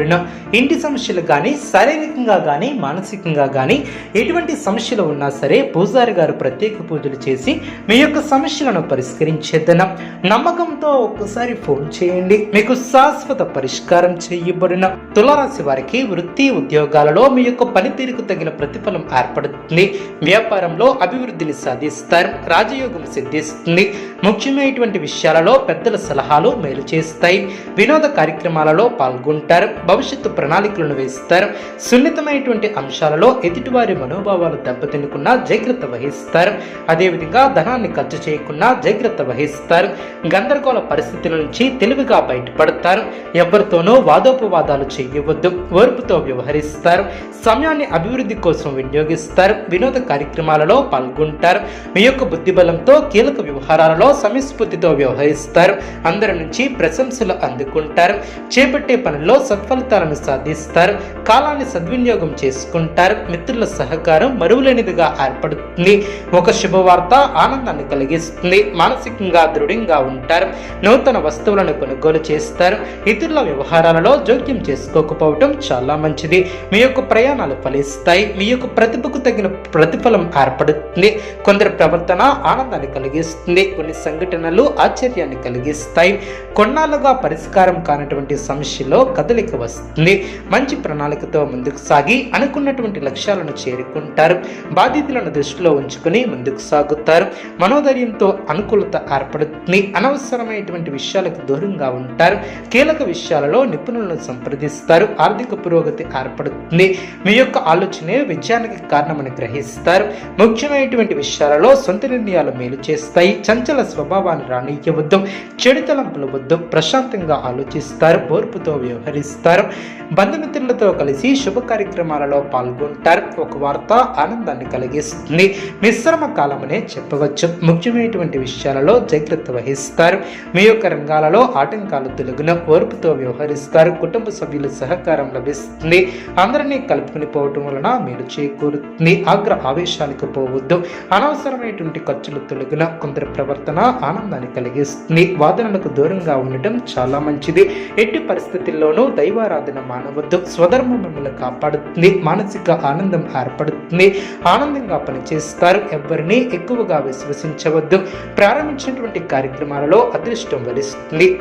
చేయబడిన ఇంటి సమస్యలు కానీ శారీరకంగా కానీ మానసికంగా కానీ ఎటువంటి సమస్యలు ఉన్నా సరే పూజారి గారు ప్రత్యేక పూజలు చేసి మీ యొక్క సమస్యలను పరిష్కరించేద్దన నమ్మకంతో ఒక్కసారి ఫోన్ చేయండి. మీకు శాశ్వత పరిష్కారం చేయబడిన తులారాశి వారికి వృత్తి ఉద్యోగాలలో మీ యొక్క పనితీరుకు తగిన ప్రతిఫలం ఏర్పడుతుంది. వ్యాపారంలో అభివృద్ధిని సాధిస్తారు. రాజయోగం సిద్ధిస్తుంది. ముఖ్యమైనటువంటి విషయాలలో పెద్దల సలహాలు మేలు చేస్తాయి. వినోద కార్యక్రమాలలో పాల్గొంటారు. భవిష్యత్తు ప్రణాళికలను వేస్తారు. సున్నితమైనటువంటి అంశాలలో ఎదుటివారి మనోభావాలు దెబ్బతినకుండా జాగ్రత్త వహిస్తారు. అదేవిధంగా ధనాన్ని ఖర్చు చేయకుండా జాగ్రత్త వహిస్తారు. గందరగోళ పరిస్థితుల నుంచి తెలివిగా బయటపడతారు. ఎవరితోనూ వాదోపవాదాలు చేయవద్దు. ఓర్పుతో వ్యవహరిస్తారు. సమయాన్ని అభివృద్ధి కోసం వినియోగిస్తారు. వినోద కార్యక్రమాలలో పాల్గొంటారు. మీ యొక్క బుద్ధిబలంతో కీలక వ్యవహారాలలో సమస్ఫూర్తితో వ్యవహరిస్తారు. అందరి నుంచి ప్రశంసలు అందుకుంటారు. చేపట్టే పనిలో సత్ఫలితాలను సాధిస్తారు. కాలాన్ని సద్వినియోగం చేసుకుంటారు. మిత్రుల సహకారం మరువులేనిదిగా ఏర్పడుతుంది. ఒక శుభవార్త ఆనందాన్ని కలిగిస్తుంది. మానసికంగా దృఢంగా ఉంటారు. నూతన వస్తువులను కొనుగోలు చేస్తారు. ఇతరుల వ్యవహారాలలో జోక్యం చేసుకోకపోవటం చాలా మంచిది. మీ యొక్క ప్రయాణాలు ఫలిస్తాయి. మీ యొక్క ప్రతిభకు తగిన ప్రతిఫలం ఏర్పడుతుంది. కొందరి ప్రవర్తన ఆనందాన్ని కలిగిస్తుంది. కొన్ని సంఘటనలు ఆశ్చర్యాన్ని కలిగిస్తాయి. కొన్నాళ్ళుగా పరిష్కారం కానటువంటి సమస్యలో కదలిక వస్తుంది. మంచి ప్రణాళికతో ముందుకు సాగి అనుకున్నటువంటి లక్ష్యాలను చేరుకుంటారు. బాధ్యతలను దృష్టిలో ఉంచుకుని ముందుకు సాగుతారు. మనోధైర్యంతో అనుకూలత ఏర్పడుతుంది. అనవసరమైనటువంటి విషయాలకు దూరంగా ఉంటారు. కీలక విషయాలలో నిపుణులను సంప్రదిస్తారు. ఆర్థిక పురోగతి ఏర్పడుతుంది. మీ యొక్క ఆలోచనే విజయానికి కారణమని గ్రహిస్తారు. ముఖ్యమైనటువంటి విషయాలలో సొంత నిర్ణయాలు మేలు చేస్తాయి. చంచల స్వభావాన్ని రానియవద్దు చెడుతలంపులు వద్దు ప్రశాంతంగా ఆలోచిస్తారు ఓర్పుతో వ్యవహరిస్తారు. బంధుమిత్రులతో కలిసి శుభ కార్యక్రమాలలో పాల్గొంటారు. ఒక వార్త ఆనందాన్ని కలిగిస్తుంది. మిశ్రమ కాలమనే చెప్పవచ్చు. ముఖ్యమైనటువంటి విషయాలలో జాగ్రత్త వహిస్తారు. మీ యొక్క రంగాలలో ఆటంకాలు తొలగిన ఓర్పుతో వ్యవహరిస్తారు. కుటుంబ సభ్యుల సహకారం లభిస్తుంది. అందరినీ కలుపుకుని పోవటం వలన మీరు చేకూరుతుంది. ఆగ్ర ఆవేశాలకు పోవద్దు. అనవసరమైనటువంటి ఖర్చులు తొలగిన కొందరి ప్రవర్తన ఆనందాన్ని కలిగిస్తుంది. వాదనలకు దూరంగా ఉండటం చాలా మంచిది. ఎట్టి పరిస్థితుల్లోనూ దైవారాధన మానవద్దు. స్వధర్మం మిమ్మల్ని కాపాడుతుంది. మానసిక ఆనందం ఏర్పడుతుంది. ఆనందంగా పనిచేస్తారు. ఎవరిని ఎక్కువగా విశ్వసించవద్దు. ప్రారంభించినటువంటి కార్యక్రమాలలో అదృష్టం వరిస్తుంది.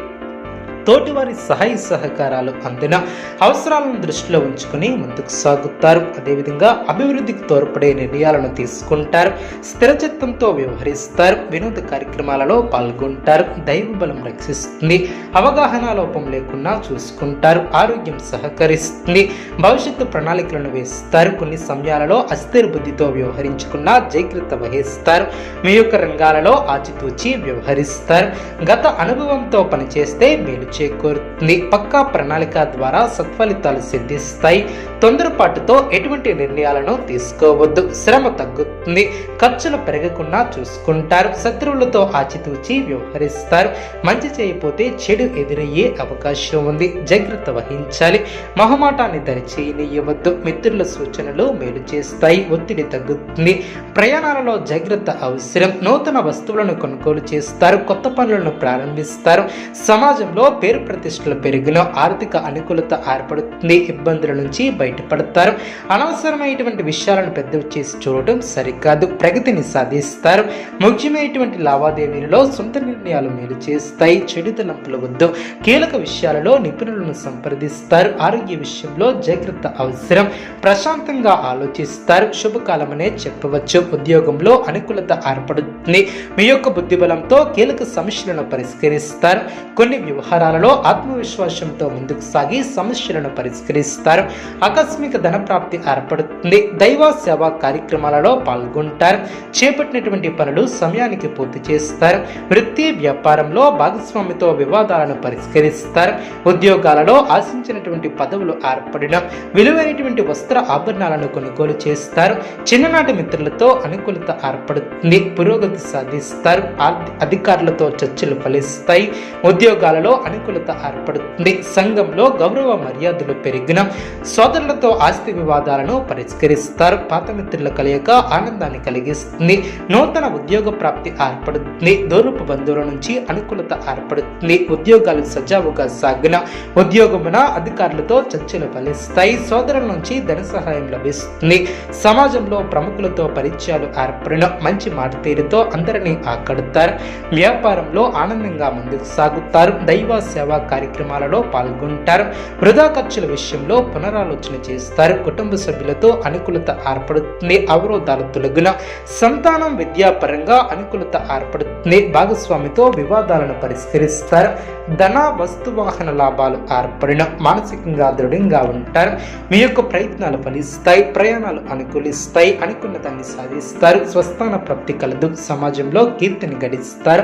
తోటివారి సహాయ సహకారాలు అందిన అవసరాలను దృష్టిలో ఉంచుకుని ముందుకు సాగుతారు. అదేవిధంగా అభివృద్ధికి తోడ్పడే నిర్ణయాలను తీసుకుంటారు. స్థిరచిత్తంతో వ్యవహరిస్తారు. వినోద కార్యక్రమాలలో పాల్గొంటారు. దైవ బలం రక్షిస్తుంది. అవగాహన లోపం లేకుండా చూసుకుంటారు. ఆరోగ్యం సహకరిస్తుంది. భవిష్యత్తు ప్రణాళికలను వేస్తారు. కొన్ని సమయాలలో అస్థిర బుద్ధితో వ్యవహరించుకున్న జాగ్రత్త వహిస్తారు. మీ యొక్క రంగాలలో ఆచితూచి వ్యవహరిస్తారు. గత అనుభవంతో పనిచేస్తే మేలు చేకూరుతుంది. పక్కా ప్రణాళిక ద్వారా సత్ఫలితాలు సిద్ధిస్తాయి. తొందరపాటుతో ఎటువంటి నిర్ణయాలను తీసుకోవద్దు. శ్రమ తగ్గుతుంది. ఖర్చులు పెరగకుండా చూసుకుంటారు. శత్రువులతో ఆచితూచి వ్యవహరిస్తారు. మంచి చేయకపోతే చెడు ఎదురయ్యే అవకాశం ఉంది. జాగ్రత్త వహించాలి. మొహమాటాన్ని దరిచేయనివ్వద్దు మిత్రుల సూచనలు మేలు చేస్తాయి. ఒత్తిడి తగ్గుతుంది. ప్రయాణాలలో జాగ్రత్త అవసరం. నూతన వస్తువులను కొనుగోలు చేస్తారు. కొత్త పనులను ప్రారంభిస్తారు. సమాజంలో పేరు ప్రతిష్టలు పెరిగిన ఆర్థిక అనుకూలత ఏర్పడుతుంది. ఇబ్బందుల నుంచి బయటపడతారు. అనవసరమైనటువంటి విషయాలను పెద్దవి చేసి చూడటం సరికాదు. ప్రగతిని సాధిస్తారు. ముఖ్యమైనటువంటి లావాదేవీలలో సొంత నిర్ణయాలు మేలు చేస్తాయి. చెడు తలంపులు వద్దు కీలక విషయాలలో నిపుణులను సంప్రదిస్తారు. ఆరోగ్య విషయంలో జాగ్రత్త అవసరం. ప్రశాంతంగా ఆలోచిస్తారు. శుభకాలమనే చెప్పవచ్చు. ఉద్యోగంలో అనుకూలత ఏర్పడుతుంది. మీ యొక్క బుద్ధిబలంతో కీలక సమస్యలను పరిష్కరిస్తారు. కొన్ని వ్యవహారాలు వ్యవహారాలలో ఆత్మవిశ్వాసంతో ముందుకు సాగి సమస్యలను పరిష్కరిస్తారు. ఆకస్మిక ధన ప్రాప్తి ఏర్పడుతుంది. దైవ సేవా కార్యక్రమాలలో పాల్గొంటారు. చేపట్టినటువంటి పనులు సమయానికి పూర్తి చేస్తారు. వృత్తి వ్యాపారంలో భాగస్వామితో వివాదాలను పరిష్కరిస్తారు. ఉద్యోగాలలో ఆశించినటువంటి పదవులు ఏర్పడిన విలువైనటువంటి వస్త్ర ఆభరణాలను కొనుగోలు చేస్తారు. చిన్ననాటి మిత్రులతో అనుకూలత ఏర్పడుతుంది. పురోగతి సాధిస్తారు. అధికారులతో చర్చలు ఫలిస్తాయి. ఉద్యోగాలలో అనుకూలత ఏర్పడుతుంది. సంఘంలో గౌరవ మర్యాదలు పెరిగిన సోదరులతో ఆస్తి వివాదాలను పరిష్కరిస్తారు. పాత మిత్రుల కలయిక ఆనందాన్ని కలిగిస్తుంది. నూతన ఉద్యోగ ప్రాప్తి ఏర్పడుతుంది. దూరపు బంధువుల నుంచి అనుకూలత ఏర్పడుతుంది. ఉద్యోగాలు సజావుగా సాగిన ఉద్యోగమున అధికారులతో చర్చలు ఫలిస్తాయి. సోదరుల నుంచి ధన సహాయం లభిస్తుంది. సమాజంలో ప్రముఖులతో పరిచయాలు ఏర్పడిన మంచి మాట తీరుతో అందరినీ ఆకడతారు. వ్యాపారంలో ఆనందంగా ముందుకు సాగుతారు. దైవ సేవా కార్యక్రమాలలో పాల్గొంటారు. వృధా ఖర్చుల విషయంలో పునరాలోచన చేస్తారు. కుటుంబ సభ్యులతో అనుకూలత ఏర్పడుతుంది. అవరోధాలు తొలగిన సంతానం విద్యాపరంగా అనుకూలత ఏర్పడుతుంది. భాగస్వామితో వివాదాలను పరిష్కరిస్తారు. ధన వస్తువాహన లాభాలు ఏర్పడిన మానసికంగా దృఢంగా ఉంటారు. మీ యొక్క ప్రయత్నాలు ఫలిస్తాయి. ప్రయాణాలు అనుకూలిస్తాయి. అనుకున్న దాన్ని సాధిస్తారు. స్వస్థాన ప్రాప్తి కలదు. సమాజంలో కీర్తిని గడిస్తారు.